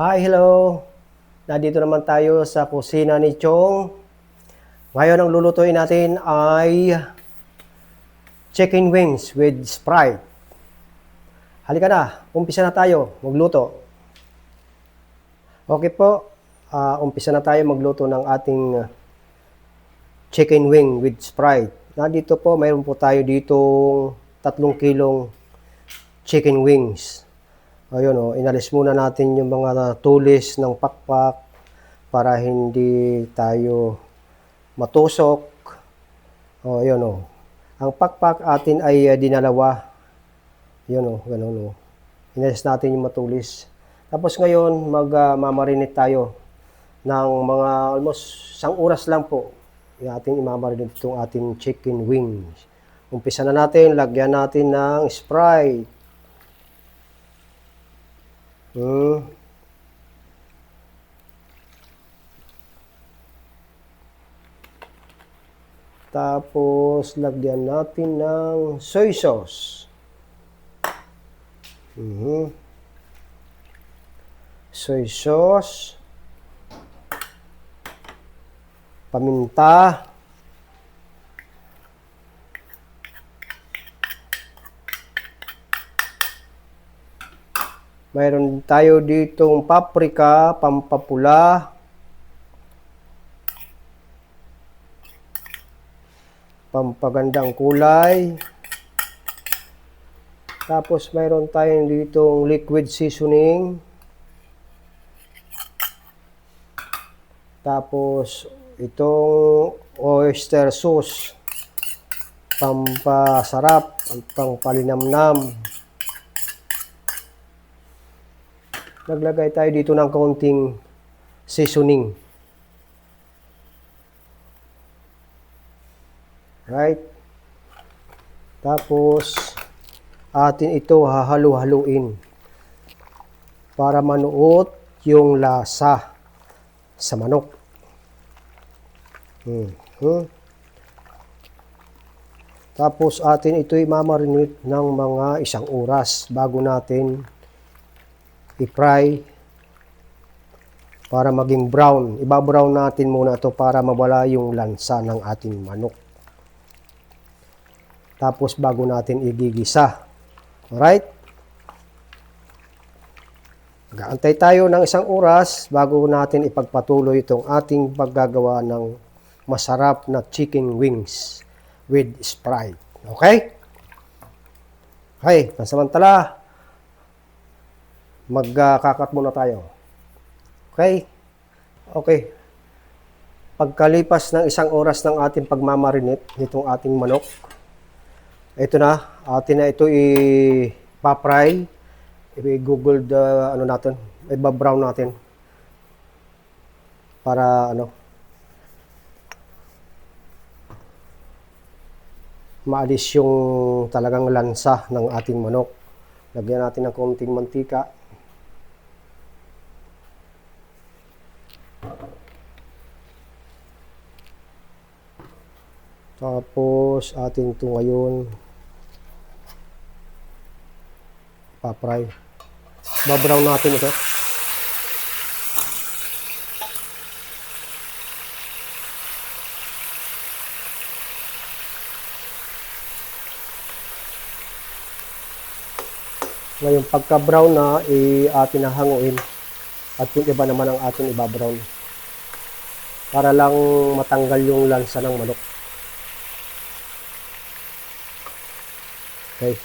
Hi, hello! Nandito naman tayo sa kusina ni Chong. Ngayon ang lulutuin natin ay chicken wings with Sprite. Halika na, umpisa na tayo magluto. Okay po, ah, umpisa na tayo magluto ng ating chicken wing with Sprite. Nandito po, mayroon po tayo ditong tatlong kilong chicken wings. Ayun o, inalis muna natin yung mga tulis ng pakpak para hindi tayo matusok. O, ayun o. Ang pakpak atin ay uh, dinalawa. Yun o, ganun o. Inalis natin yung matulis. Tapos ngayon, mag-mamarinate tayo ng mga almost isang oras lang po. Yung ating imamarinate itong ating chicken wings. Umpisa na natin, lagyan natin ng Sprite. Hmm. Tapos, lagyan natin ng soy sauce. Mhm. Soy sauce. Paminta. Mayroon tayo ditong paprika, pampapula. Pampagandang kulay. Tapos mayroon tayong ditong liquid seasoning. Tapos itong oyster sauce. Pampasarap, pampalinamnam. Naglagay tayo dito ng kaunting seasoning. Right? Tapos, atin ito hahalu-haluin para manuot yung lasa sa manok. Hmm. Hmm. Tapos atin ito imamarinate ng mga isang oras bago natin i-fry para maging brown. Iba-brown natin muna ito para mawala yung lansa ng ating manok. Tapos bago natin igigisa. Alright? Gaantay tayo ng isang oras bago natin ipagpatuloy itong ating paggagawa ng masarap na chicken wings with Sprite. Okay? Okay, pansamantala, magkakat muna tayo. Okay? Okay. Pagkalipas ng isang oras ng ating pagmamarinate nitong ating manok, ito na, atin na ito i-papry, i-google the, ano natin, i-brown natin para ano, maalis yung talagang lansa ng ating manok. Lagyan natin ng konting mantika. Tapos ating ito ngayon papry. Babrown natin ito. Ngayon pagka brown na, i atin na. At yung iba naman ang atin ibabrown. Para lang matanggal yung lansa ng manok. Okay.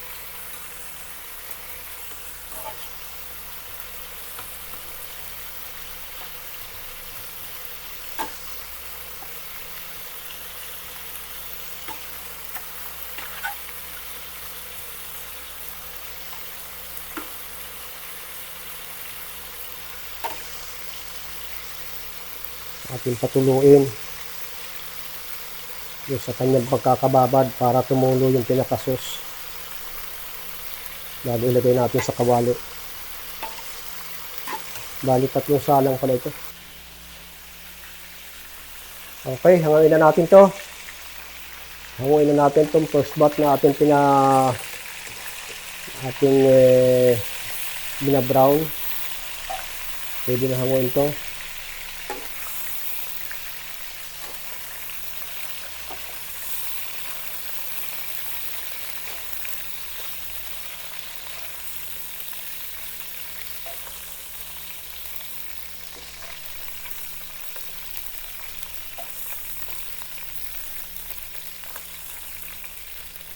ating patuluin yung sa kanyang pagkakababad para tumulo yung pinakasos bago ilagay natin sa kawali. Bali tatlong salang pala ito. Okay hanguin na natin to. Hanguin na natin itong first bat na ating pina ating eh, binabrown. Pwede na hanguin to.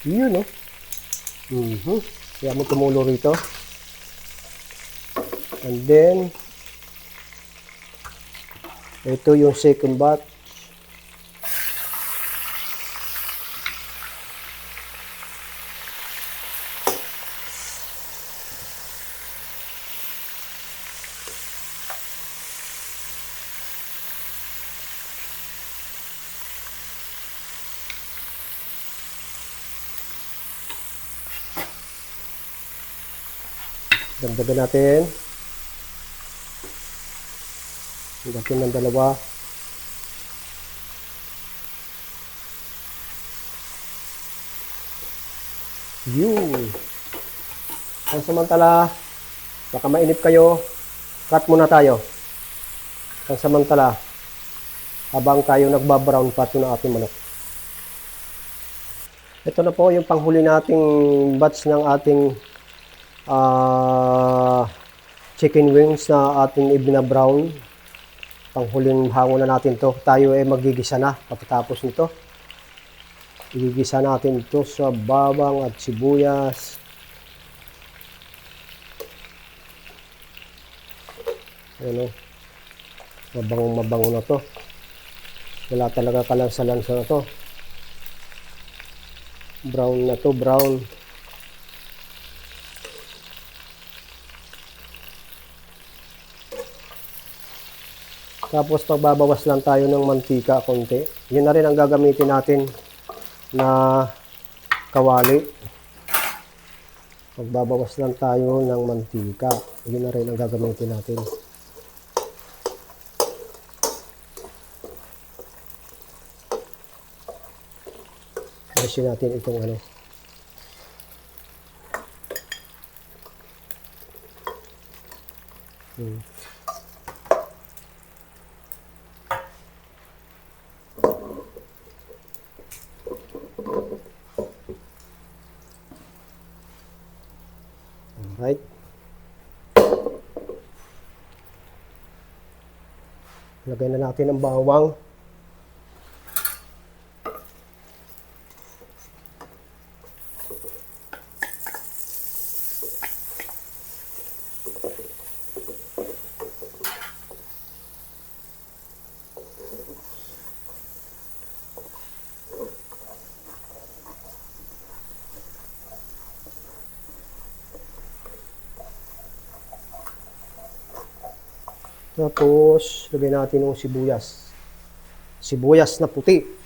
Yun, no? Mhm. Kaya mo tumulo rito. And then, ito yung second batch. Dagdagan natin. Dagdagan ng dalawa. Yun. Ang samantala, baka mainip kayo, cut muna tayo. Ang samantala, habang tayo nagbabrown pa ito ng ating manok. Ito na po yung panghuli nating batch ng ating ah chicken wings na ating ibina-brown. Panghuling hango na natin to. Tayo ay magigisa na pagkatapos nito. Igigisa natin ito sa bawang at sibuyas. Ano? Mabangong mabango na to. Wala talaga kalansa-lansa na to. Brown na to, brown. Tapos pagbabawas lang tayo ng mantika konti. Yun na rin ang gagamitin natin na kawali. Pagbabawas lang tayo ng mantika. Yun na rin ang gagamitin natin. Alisin natin itong ano. Hmm. Alright. Lagay na natin ang bawang. Tapos, lagay natin yung sibuyas. Sibuyas na puti.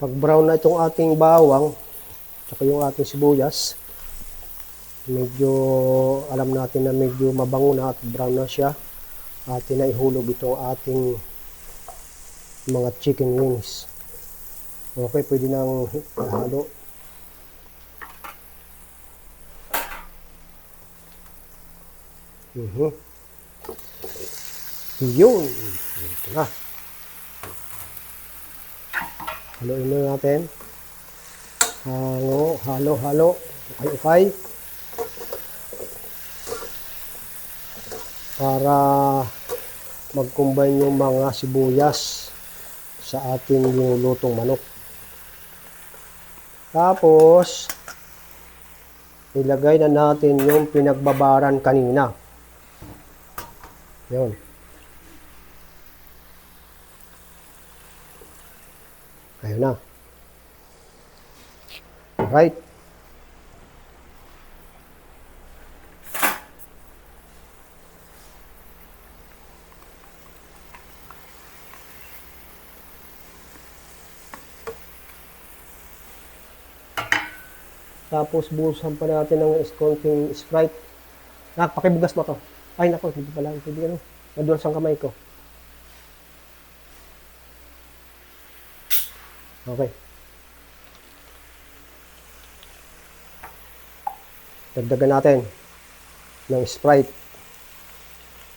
Pag brown na itong ating bawang, tsaka yung ating sibuyas, medyo alam natin na medyo mabango na at brown na siya, atin na ihulog itong ating mga chicken wings. Okay, pwede nang halo. Mhm. Yun. Ito na. Haluin na natin. Halo, halo, halo. Okay. Para mag-combine yung mga sibuyas sa ating nilulutong manok. Tapos, ilagay na natin yung pinagbabaran kanina. Yun. Ayun na. Alright. Tapos buhusan pa natin ng konting Sprite. Ah, pakibugas mo to. Ay, nako, hindi pala. Hindi ano. Nadulas ang kamay ko. Okay. Dagdagan natin ng Sprite.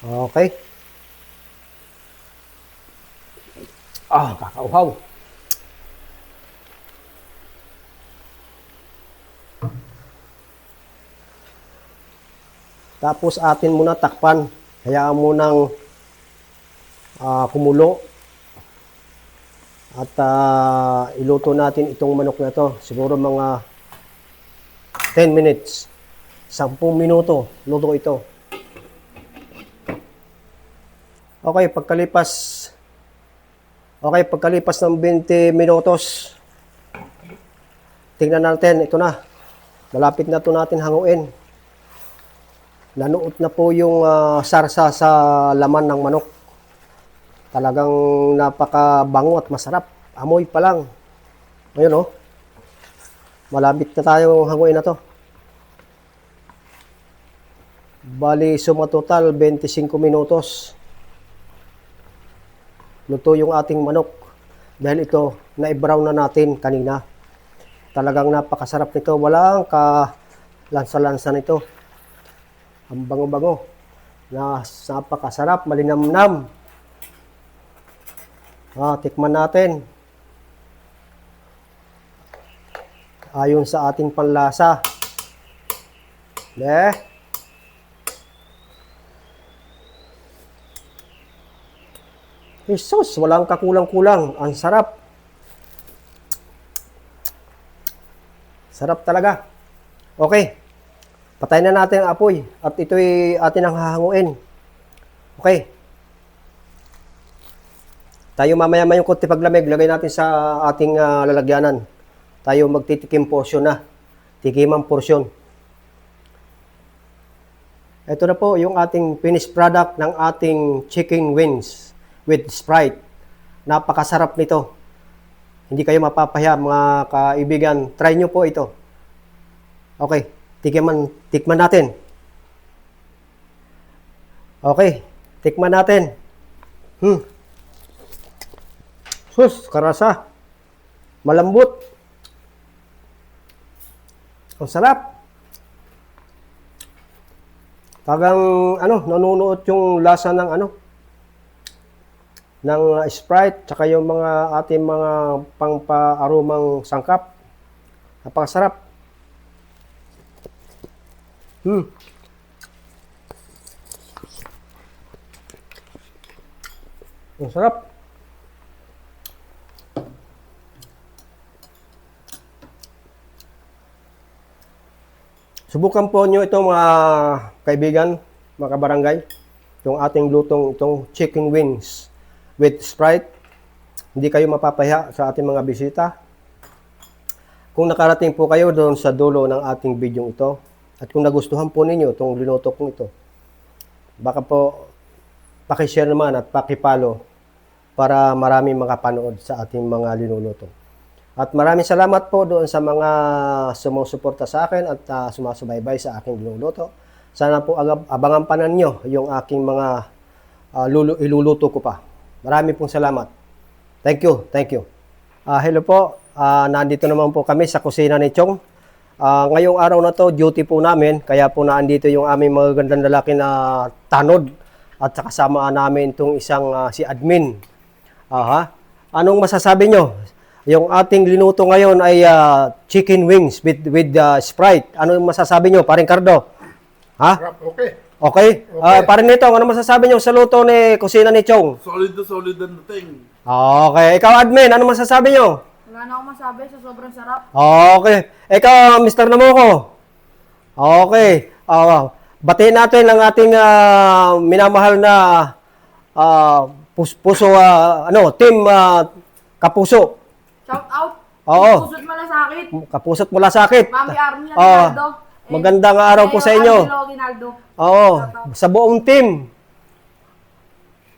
Okay. Ah, kakauhaw. Tapos atin muna takpan. Hayaan mo nang ah, kumulo. At ah, iluto natin itong manok na to. Siguro mga 10 minutes. 10 minuto. Luto ito. Okay, pagkalipas Okay, pagkalipas ng 20 minutos, tingnan natin, ito na. Malapit na ito natin hanguin. Nanuot na po yung ah, sarsa sa laman ng manok. Talagang napakabango at masarap. Amoy pa lang. Ayun oh. Malapit na tayo hanguin na to. Bali, suma total 25 minutos. Luto yung ating manok. Dahil ito, na-brown na natin kanina. Talagang napakasarap nito. Walang ka lansa-lansa nito. Ang bango-bango. Na napakasarap, malinamnam. Ah, tikman natin. Ayon sa ating panlasa. Ne? Jesus, walang kakulang-kulang. Ang sarap. Sarap talaga. Okay. Patayin na natin ang apoy. At ito'y atin ang hahanguin. Okay. Tayo mamaya may konti paglamig, lagay natin sa ating ah, lalagyanan. Tayo magtitikim portion na. Tikimang portion. Ito na po yung ating finished product ng ating chicken wings with Sprite. Napakasarap nito. Hindi kayo mapapahiya mga kaibigan. Try nyo po ito. Okay, tikman, tikman natin. Okay, tikman natin. Hmm. Sus, karasa. Malambot. Ang sarap. Tagang ano, nanunuot yung lasa ng ano ng uh, Sprite tsaka yung mga ating mga pangpa-aromang sangkap. Napakasarap. Hmm. Ang sarap. Subukan po nyo ito mga kaibigan, mga kabarangay. Itong ating lutong, itong chicken wings with Sprite. Hindi kayo mapapahiya sa ating mga bisita. Kung nakarating po kayo doon sa dulo ng ating video ito, at kung nagustuhan po ninyo itong linuto kong ito, baka po pakishare naman at pakipalo para marami makapanood sa ating mga linuluto. At maraming salamat po doon sa mga sumusuporta sa akin at uh, sumasubaybay sa aking linuluto. Sana po abangan pa ninyo yung aking mga uh, lulu- iluluto ko pa. Marami pong salamat. Thank you, thank you. Ah, hello po, Ah, nandito naman po kami sa kusina ni Chong. Ah, ngayong araw na to, duty po namin, kaya po naandito yung aming mga gandang lalaki na tanod at kasama namin itong isang ah, si admin. Aha. Anong masasabi nyo? Yung ating linuto ngayon ay ah, chicken wings with with ah, Sprite. Ano yung masasabi nyo, paring Cardo? Ha? Rap, okay. Okay. Ah, paring nito, ano masasabi nyo sa luto ni kusina ni Chong? Solid na solid ang dating. Okay. Ikaw, admin, ano masasabi nyo? Wala na akong masabi sa sobrang sarap. Okay. Ikaw, Mr. Namoko. Okay. Uh, batiin natin ang ating ah, minamahal na pus- puso, ah, ano, team ah, kapuso. Shout out. Oo. Susot mo na sakit. Kapusot mula sakit. Mami Army. Aguinaldo. Eh, Magandang araw po sa inyo. Oo, sa buong team.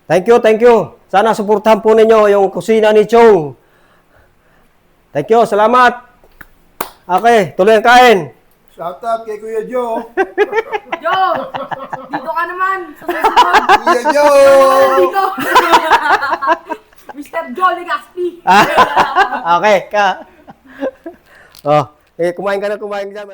Thank you, thank you. Sana suportahan po ninyo yung kusina ni Chong. Thank you, salamat. Okay, tuloy ang kain. Shout out kay Kuya Joe. Yo! Dito ka naman. Kuya Joe! Dito. Mr. Jolly Gaspi. Okay, ka. Oh, eh, kumain ka na, kumain ka na.